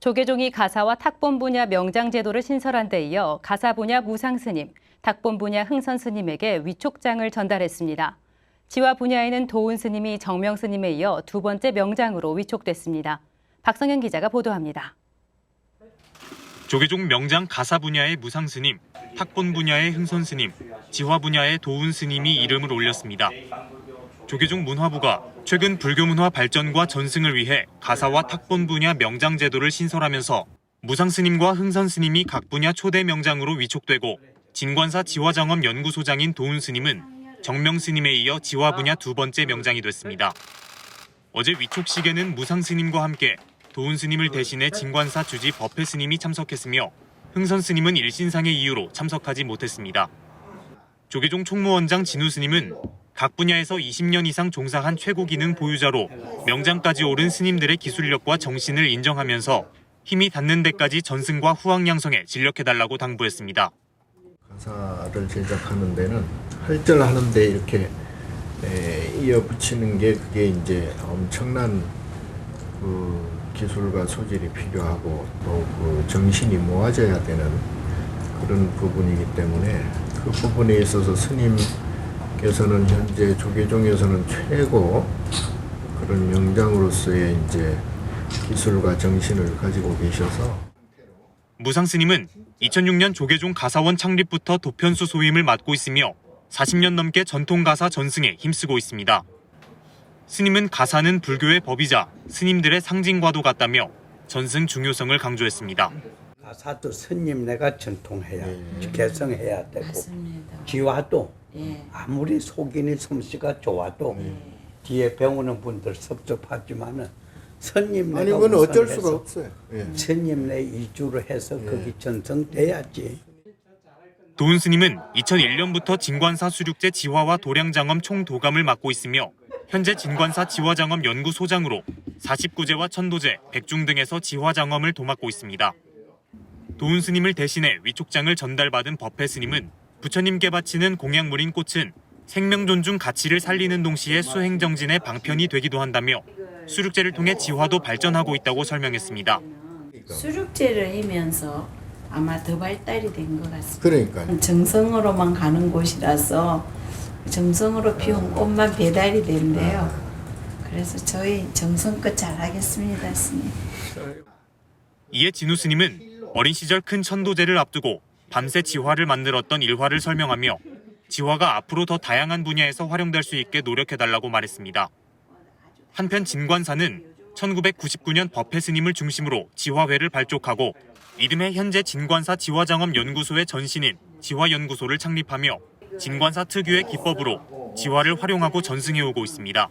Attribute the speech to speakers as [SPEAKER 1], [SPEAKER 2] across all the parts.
[SPEAKER 1] 조계종이 가사와 탁본 분야 명장 제도를 신설한 데 이어 가사 분야 무상 스님, 탁본 분야 흥선 스님에게 위촉장을 전달했습니다. 지화 분야에는 도운 스님이 정명 스님에 이어 두 번째 명장으로 위촉됐습니다. 박성현 기자가 보도합니다.
[SPEAKER 2] 조계종 명장 가사 분야의 무상 스님, 탁본 분야의 흥선 스님, 지화 분야의 도운 스님이 이름을 올렸습니다. 조계종 문화부가 최근 불교 문화 발전과 전승을 위해 가사와 탁본 분야 명장 제도를 신설하면서 무상 스님과 흥선 스님이 각 분야 초대 명장으로 위촉되고 진관사 지화장엄 연구소장인 도운 스님은 정명 스님에 이어 지화 분야 두 번째 명장이 됐습니다. 어제 위촉식에는 무상 스님과 함께 도운 스님을 대신해 진관사 주지 법회 스님이 참석했으며 흥선 스님은 일신상의 이유로 참석하지 못했습니다. 조계종 총무원장 진우 스님은 각 분야에서 20년 이상 종사한 최고 기능 보유자로 명장까지 오른 스님들의 기술력과 정신을 인정하면서 힘이 닿는 데까지 전승과 후황양성에 진력해달라고 당부했습니다.
[SPEAKER 3] 가사를 제작하는 데는 할절하는 데 이렇게 에, 이어붙이는 게 그게 이제 엄청난 그 기술과 소질이 필요하고 또 그 정신이 모아져야 되는 그런 부분이기 때문에 그 부분에 있어서 스님 께서는 현재 조계종에서는 최고 그런 명장으로서의 이제 기술과 정신을 가지고 계셔서
[SPEAKER 2] 무상 스님은 2006년 조계종 가사원 창립부터 도편수 소임을 맡고 있으며 40년 넘게 전통 가사 전승에 힘쓰고 있습니다. 스님은 가사는 불교의 법이자 스님들의 상징과도 같다며 전승 중요성을 강조했습니다.
[SPEAKER 4] 가사도 스님 내가 전통해야
[SPEAKER 3] 네.
[SPEAKER 4] 개성해야 되고
[SPEAKER 5] 맞습니다.
[SPEAKER 4] 지화도
[SPEAKER 5] 예.
[SPEAKER 4] 아무리 속인이 솜씨가 좋아도 뒤에 배우는 분들 섭섭하지만은 스님
[SPEAKER 3] 아니
[SPEAKER 4] 내가
[SPEAKER 3] 그건 어쩔
[SPEAKER 4] 우선해서
[SPEAKER 3] 수가 없어요. 예.
[SPEAKER 4] 스님 내 이주로 해서 거기 전성돼야지.
[SPEAKER 2] 도은 스님은 2001년부터 진관사 수륙제 지화와 도량장엄 총도감을 맡고 있으며 현재 진관사 지화장엄 연구소장으로 49제와 천도제, 백중 등에서 지화장엄을 도맡고 있습니다. 도은 스님을 대신해 위촉장을 전달받은 법회 스님은 부처님께 바치는 공약물인 꽃은 생명 존중 가치를 살리는 동시에 수행 정진의 방편이 되기도 한다며 수륙제를 통해 지화도 발전하고 있다고 설명했습니다.
[SPEAKER 5] 수륙제를 하면서 아마 더 발달이 된 것 같습니다.
[SPEAKER 3] 그러니까
[SPEAKER 5] 정성으로만 가는 곳이라서 정성으로 피운 꽃만 배달이 된대요. 그래서 저희 정성껏 잘하겠습니다, 스님.
[SPEAKER 2] 이에 진우 스님은 어린 시절 큰 천도제를 앞두고 밤새 지화를 만들었던 일화를 설명하며 지화가 앞으로 더 다양한 분야에서 활용될 수 있게 노력해달라고 말했습니다. 한편 진관사는 1999년 법회 스님을 중심으로 지화회를 발족하고 이듬해 현재 진관사 지화장엄 연구소의 전신인 지화연구소를 창립하며 진관사 특유의 기법으로 지화를 활용하고 전승해오고 있습니다.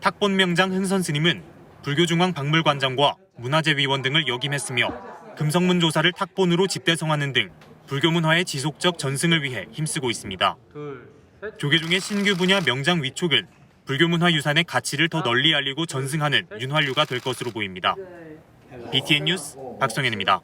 [SPEAKER 2] 탁본 명장 흥선 스님은 불교중앙박물관장과 문화재위원 등을 역임했으며 금성문 조사를 탁본으로 집대성하는 등 불교 문화의 지속적 전승을 위해 힘쓰고 있습니다. 조계종의 신규 분야 명장 위촉은 불교 문화 유산의 가치를 더 널리 알리고 전승하는 윤활유가 될 것으로 보입니다. BTN 뉴스 박성현입니다.